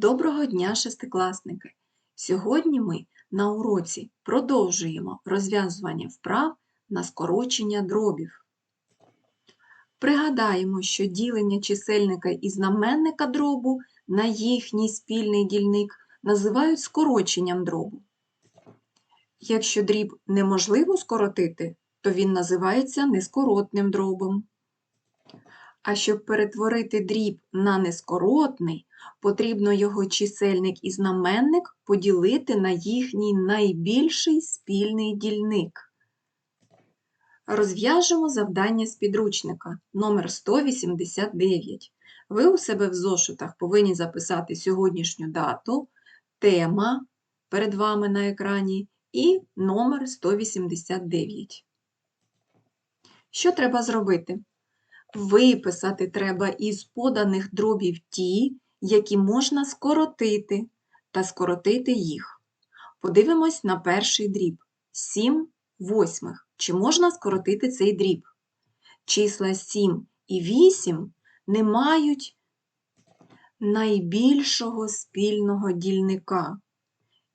Доброго дня, шестикласники! Сьогодні ми на уроці продовжуємо розв'язування вправ на скорочення дробів. Пригадаємо, що ділення чисельника і знаменника дробу на їхній спільний дільник називають скороченням дробу. Якщо дріб неможливо скоротити, то він називається нескоротним дробом. А щоб перетворити дріб на нескоротний, потрібно його чисельник і знаменник поділити на їхній найбільший спільний дільник. Розв'яжемо завдання з підручника номер 189. Ви у себе в зошитах повинні записати сьогоднішню дату, тема перед вами на екрані і номер 189. Що треба зробити? Виписати треба із поданих дробів ті, які можна скоротити, та скоротити їх. Подивимось на перший дріб 7 восьмих. Чи можна скоротити цей дріб? Числа 7 і 8 не мають найбільшого спільного дільника.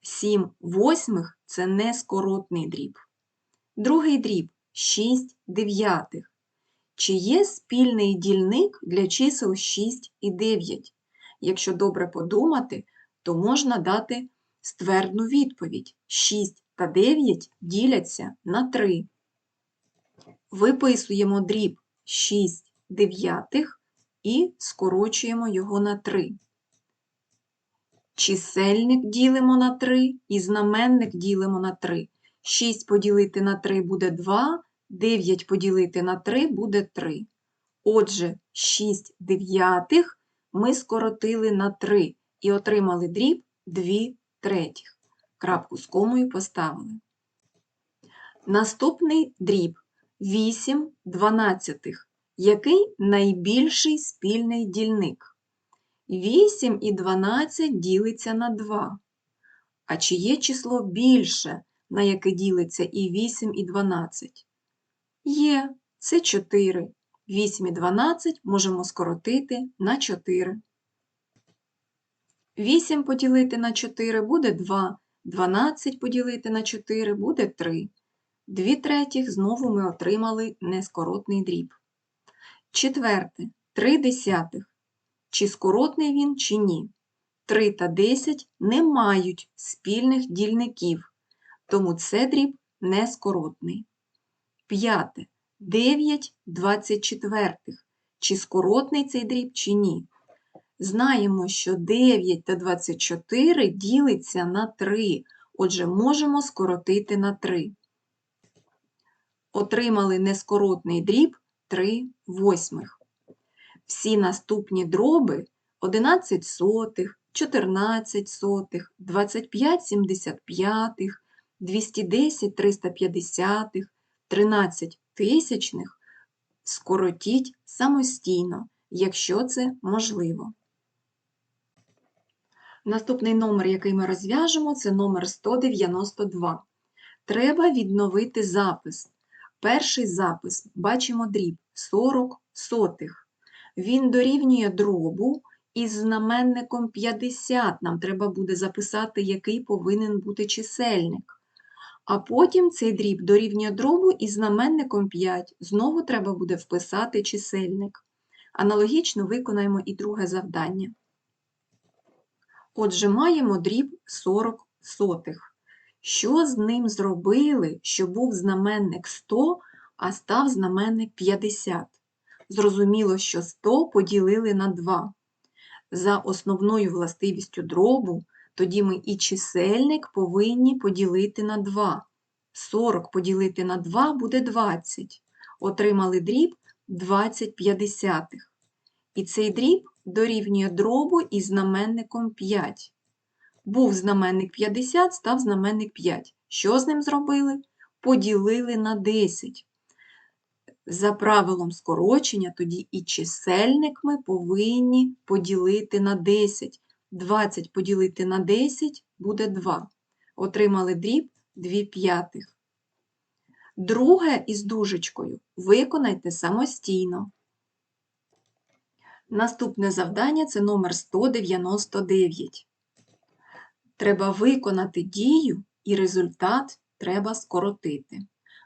7 восьмих це нескоротний дріб. Другий дріб 6 дев'ятих. Чи є спільний дільник для чисел 6 і 9? Якщо добре подумати, то можна дати ствердну відповідь. 6 та 9 діляться на 3. Виписуємо дріб 6 дев'ятих і скорочуємо його на 3. Чисельник ділимо на 3 і знаменник ділимо на 3. 6 поділити на 3 буде 2, 9 поділити на 3 буде 3. Отже, 6 дев'ятих ми скоротили на 3 і отримали дріб 2 третіх. Крапку з комою поставили. Наступний дріб 8 дванадцятих. Який найбільший спільний дільник? 8 і 12 ділиться на 2. А чи є число більше, на яке ділиться і 8 і 12? Є, це 4. 8 і 12 можемо скоротити на 4. 8 поділити на 4 буде 2. 12 поділити на 4 буде 3. 2 третіх знову ми отримали нескоротний дріб. Четверте. 3 десятих. Чи скоротний він, чи ні. 3 та 10 не мають спільних дільників, тому це дріб нескоротний. П'яте. 9 24. Чи скоротний цей дріб, чи ні. Знаємо, що 9 та 24 ділиться на 3, отже, можемо скоротити на 3. Отримали нескоротний дріб 3 восьмих. Всі наступні дроби 11 сотих, 14 сотих, 25 75, 210 350, 13 тисячних скоротіть самостійно, якщо це можливо. Наступний номер, який ми розв'яжемо, це номер 192. Треба відновити запис. Перший запис бачимо дріб 40 сотих. Він дорівнює дробу із знаменником 50. Нам треба буде записати, який повинен бути чисельник. А потім цей дріб дорівнює дробу із знаменником 5. Знову треба буде вписати чисельник. Аналогічно виконаємо і друге завдання. Отже, маємо дріб 40 сотих. Що з ним зробили, що був знаменник 100, а став знаменник 50? Зрозуміло, що 100 поділили на 2. За основною властивістю дробу, тоді ми і чисельник повинні поділити на 2. 40 поділити на 2 буде 20. Отримали дріб 20 п'ятдесятих. І цей дріб дорівнює дробу із знаменником 5. Був знаменник 50, став знаменник 5. Що з ним зробили? Поділили на 10. За правилом скорочення, тоді і чисельник ми повинні поділити на 10. 20 поділити на 10 буде 2. Отримали дріб 2 п'ятих. Друге із дужечкою виконайте самостійно. Наступне завдання це номер 199. Треба виконати дію і результат треба скоротити.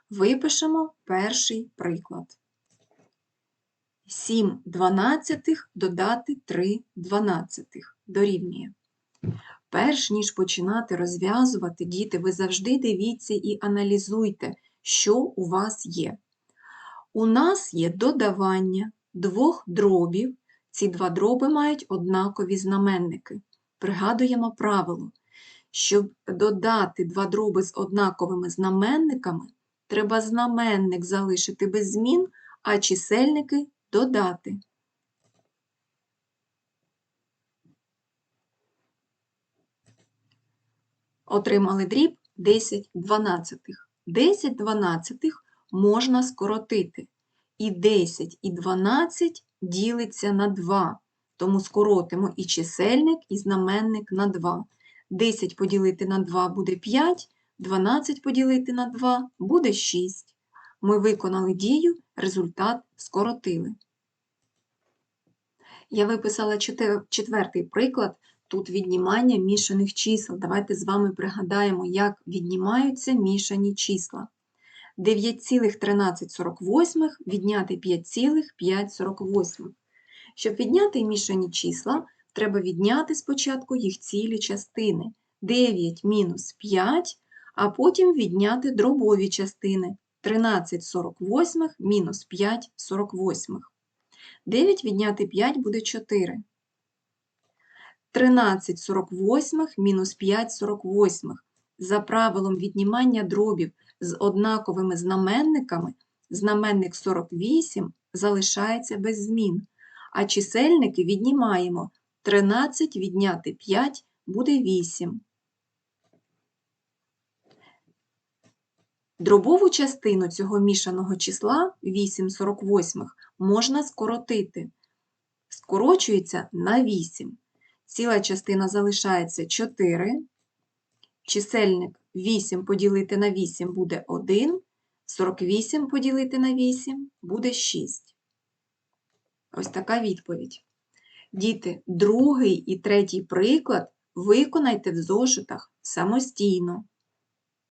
Випишемо перший приклад. 7 дванадцятих додати 3 дванадцятих дорівнює. Перш ніж починати розв'язувати, діти, ви завжди дивіться і аналізуйте, що у вас є. У нас є додавання двох дробів. Ці два дроби мають однакові знаменники. Пригадуємо правило. Щоб додати два дроби з однаковими знаменниками, треба знаменник залишити без змін, а чисельники додати. Отримали дріб 10 дванадцятих. 10 дванадцятих можна скоротити. І 10 і 12 ділиться на 2. Тому скоротимо і чисельник, і знаменник на 2. 10 поділити на 2 буде 5, 12 поділити на 2 буде 6. Ми виконали дію, результат скоротили. Я виписала четвертий приклад. Тут віднімання мішаних чисел. Давайте з вами пригадаємо, як віднімаються мішані числа. 9,1348 відняти 5,548. Щоб відняти мішані числа, треба відняти спочатку їх цілі частини. 9 мінус 5, а потім відняти дробові частини. 13 48 мінус 5 48. 9 відняти 5 буде 4. 13 48 мінус 5 48. За правилом віднімання дробів з однаковими знаменниками, знаменник 48 залишається без змін, а чисельники віднімаємо. 13 відняти 5 буде 8. Дробову частину цього мішаного числа 8 48 можна скоротити. Скорочується на 8. Ціла частина залишається 4. Чисельник 8 поділити на 8 буде 1. 48 поділити на 8 буде 6. Ось така відповідь. Діти, другий і третій приклад виконайте в зошитах самостійно.